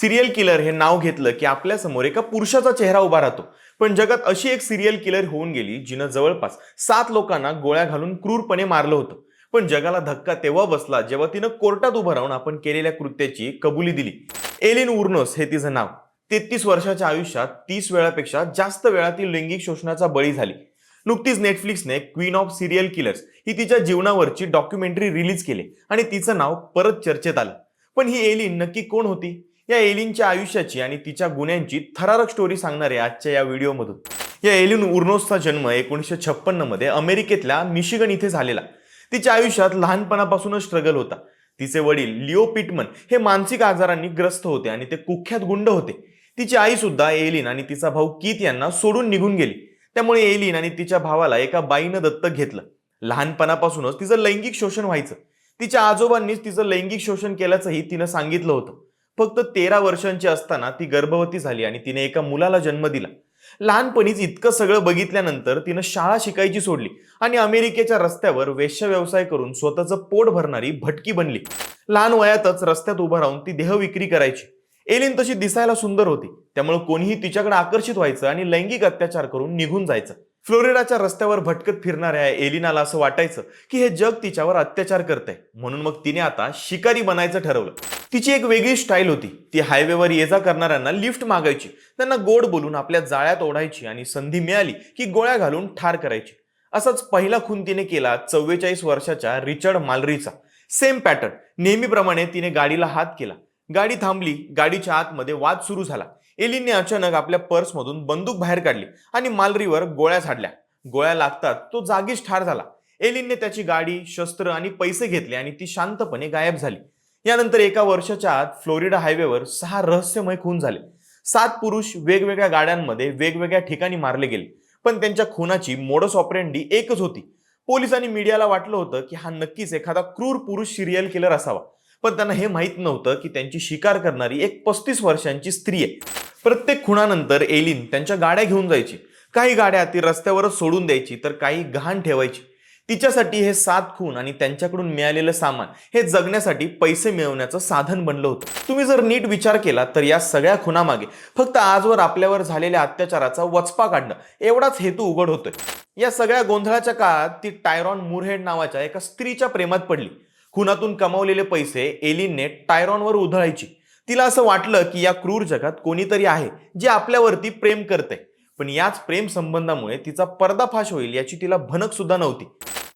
Serial killer हे नाव घेतलं की आपल्यासमोर एका पुरुषाचा चेहरा उभा राहतो. पण जगात अशी एक सिरियल किलर होऊन गेली जिनं जवळपास सात लोकांना गोळ्या घालून क्रूरपणे मारलं होतं. पण जगाला धक्का तेव्हा बसला जेव्हा तिनं कोर्टात उभं राहून आपण केलेल्या कृत्याची कबुली दिली. एलिन उर्नोस हे तिचं नाव. तेहतीस वर्षाच्या आयुष्यात तीस वेळापेक्षा जास्त वेळा ती लैंगिक शोषणाचा बळी झाली. नुकतीच नेटफ्लिक्सने क्वीन ऑफ सिरियल किलर्स ही तिच्या जीवनावरची डॉक्युमेंटरी रिलीज केली आणि तिचं नाव परत चर्चेत आलं. पण ही एलिन नक्की कोण होती? या एलिनच्या आयुष्याची आणि तिच्या गुन्ह्यांची थरारक स्टोरी सांगणारे आजच्या या व्हिडिओमधून. या एलिन उर्नोसचा जन्म एकोणीसशे छप्पन्नमध्ये अमेरिकेतल्या मिशिगन इथे झालेला. तिच्या आयुष्यात लहानपणापासूनच स्ट्रगल होता. तिचे वडील लिओ पिटमन हे मानसिक आजारांनी ग्रस्त होते आणि ते कुख्यात गुंड होते. तिची आई सुद्धा एलिन आणि तिचा भाऊ कीत यांना सोडून निघून गेली. त्यामुळे एलिन आणि तिच्या भावाला एका बाईनं दत्तक घेतलं. लहानपणापासूनच तिचं लैंगिक शोषण व्हायचं. तिच्या आजोबांनीच तिचं लैंगिक शोषण केल्याचंही तिनं सांगितलं होतं. फक्त तेरा वर्षांची असताना ती गर्भवती झाली आणि तिने एका मुलाला जन्म दिला. लहानपणीच इतकं सगळं बघितल्यानंतर तिनं शाळा शिकायची सोडली आणि अमेरिकेच्या रस्त्यावर वेश्य व्यवसाय करून स्वतःचं पोट भरणारी भटकी बनली. लहान वयातच रस्त्यात उभं राहून ती देह विक्री करायची. एलिन तशी दिसायला सुंदर होती. त्यामुळे कोणीही तिच्याकडे आकर्षित व्हायचं आणि लैंगिक अत्याचार करून निघून जायचं. फ्लोरिडाच्या रस्त्यावर भटकत फिरणाऱ्या एलिनाला असं वाटायचं की हे जग तिच्यावर अत्याचार करतंय. म्हणून मग तिने आता शिकारी बनायचं ठरवलं. तिची एक वेगळी स्टाईल होती. ती हायवेवर ये जा करणाऱ्यांना लिफ्ट मागायची. त्यांना गोड बोलून आपल्या जाळ्यात ओढायची आणि संधी मिळाली की गोळ्या घालून ठार करायची. असाच पहिला खून तिने केला चव्वेचाळीस वर्षाच्या रिचर्ड मालरीचा. Same pattern. नेहमीप्रमाणे तिने गाडीला हात केला. गाडी थांबली. गाडीच्या आतमध्ये वाद सुरू झाला. एलिनने अचानक आपल्या पर्समधून बंदूक बाहेर काढली आणि मालरीवर गोळ्या झाडल्या. गोळ्या लागतात तो जागीच ठार झाला. एलिनने त्याची गाडी शस्त्र आणि पैसे घेतले आणि ती शांतपणे गायब झाली. यानंतर एका वर्षाच्या आत फ्लोरिडा हायवेवर सहा रहस्यमय खून झाले. सात पुरुष वेगवेगळ्या गाड्यांमध्ये वेगवेगळ्या ठिकाणी मारले गेले पण त्यांच्या खुनाची मोडस ऑपरेंडी एकच होती. पोलिसांनी मीडियाला वाटलं होतं की हा नक्कीच एखादा क्रूर पुरुष सिरियल किलर असावा पण त्यांना हे माहीत नव्हतं की त्यांची शिकार करणारी एक पस्तीस वर्षांची स्त्री आहे. प्रत्येक खुणानंतर एलिन त्यांच्या गाड्या घेऊन जायची. काही गाड्या ती रस्त्यावरच सोडून द्यायची तर काही गहाण ठेवायची. तिच्यासाठी हे सात खून आणि त्यांच्याकडून मिळालेलं सामान हे जगण्यासाठी पैसे मिळवण्याचं साधन बनलं होतं. तुम्ही जर नीट विचार केला तर या सगळ्या खुनामागे फक्त आजवर आपल्यावर झालेल्या अत्याचाराचा वचपा काढणं एवढाच हेतू उघड होतोय. या सगळ्या गोंधळाच्या काळात ती टायरॉन मुरहेड नावाच्या एका स्त्रीच्या प्रेमात पडली. खुनातून कमावलेले पैसे एलिनने टायरॉनवर उधळायची. तिला असं वाटलं की या क्रूर जगात कोणीतरी आहे जे आपल्यावरती प्रेम करते पण याच प्रेम संबंधामुळे तिचा पर्दाफाश होईल याची तिला भनक सुद्धा नव्हती.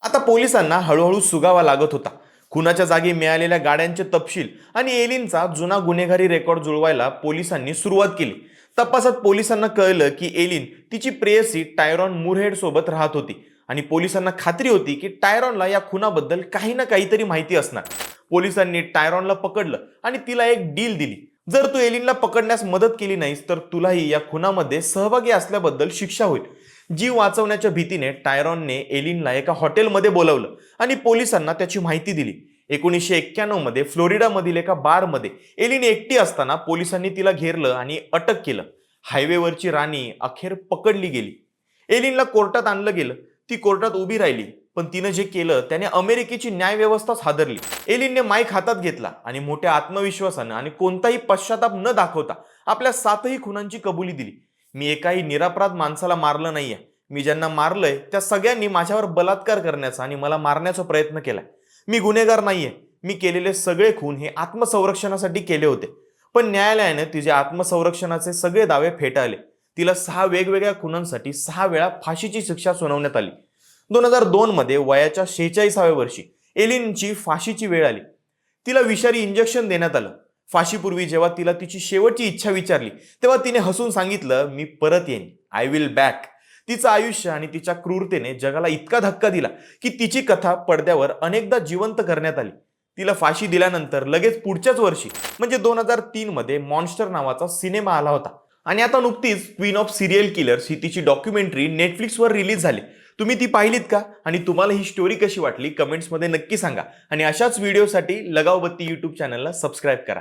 आता पोलिसांना हळूहळू सुगावा लागत होता. खुनाच्या जागी मिळालेल्या गाड्यांचे तपशील आणि एलिनचा जुना गुन्हेगारी रेकॉर्ड जुळवायला पोलिसांनी सुरुवात केली. तपासात पोलिसांना कळलं की एलिन तिची प्रेयसी टायरॉन मुरहेड सोबत राहत होती आणि पोलिसांना खात्री होती की टायरॉनला या खुनाबद्दल काही ना काहीतरी माहिती असणार. पोलिसांनी टायरॉनला पकडलं आणि तिला एक डील दिली. जर तू एलिनला पकडण्यास मदत केली नाहीस तर तुलाही या खुनामध्ये सहभागी असल्याबद्दल शिक्षा होईल. जीव वाचवण्याच्या भीतीने टायरॉनने एलिनला एका हॉटेलमध्ये बोलावलं आणि पोलिसांना त्याची माहिती दिली. एकोणीसशे एक्क्याण्णवमध्ये फ्लोरिडामधील एका बारमध्ये एलिन एकटी असताना पोलिसांनी तिला घेरलं आणि अटक केलं. हायवेवरची राणी अखेर पकडली गेली. एलिनला कोर्टात आणलं गेलं. ती कोर्टात उभी राहिली. पण तिनं जे केलं त्याने अमेरिकेची न्यायव्यवस्थाच हादरली. एलिनने माईक हातात घेतला आणि मोठ्या आत्मविश्वासानं आणि कोणताही पश्चाताप न दाखवता आपल्या सातही खुनांची कबुली दिली. मी एकाही निरापराध माणसाला मारलं नाहीये. मी ज्यांना मारलंय त्या सगळ्यांनी माझ्यावर बलात्कार करण्याचा आणि मला मारण्याचा प्रयत्न केलाय. मी गुन्हेगार नाहीये. मी केलेले सगळे खून हे आत्मसंरक्षणासाठी केले होते. पण न्यायालयाने तिचे आत्मसंरक्षणाचे सगळे दावे फेटाळले. तिला सहा वेगवेगळ्या खुनांसाठी सहा वेळा फाशीची शिक्षा सुनावण्यात आली. दोन हजार दोन मध्ये वयाच्या शेहेचाळीसाव्या वर्षी एलिनची फाशीची वेळ आली. तिला विषारी इंजेक्शन देण्यात आलं. फाशीपूर्वी जेव्हा तिला तिची शेवटची इच्छा विचारली तेव्हा तिने हसून सांगितलं मी परत येईन. आय विल बॅक तिचं आयुष्य आणि तिच्या क्रूरतेने जगाला इतका धक्का दिला की तिची कथा पडद्यावर अनेकदा जिवंत करण्यात आली. तिला फाशी दिल्यानंतर लगेच पुढच्याच वर्षी म्हणजे दोन हजार तीन मध्ये मॉन्स्टर नावाचा सिनेमा आला होता. आणि आता नुकतीच क्वीन ऑफ सिरियल किलर्स ही तिची डॉक्युमेंटरी नेटफ्लिक्सवर रिलीज झाली. तुम्ही ती पाहिलीत का? आणि तुम्हाला ही स्टोरी कशी वाटली? कमेंट्समध्ये नक्की सांगा. आणि अशाच व्हिडिओसाठी लगावबत्ती यूट्यूब चॅनलला सबस्क्राईब करा.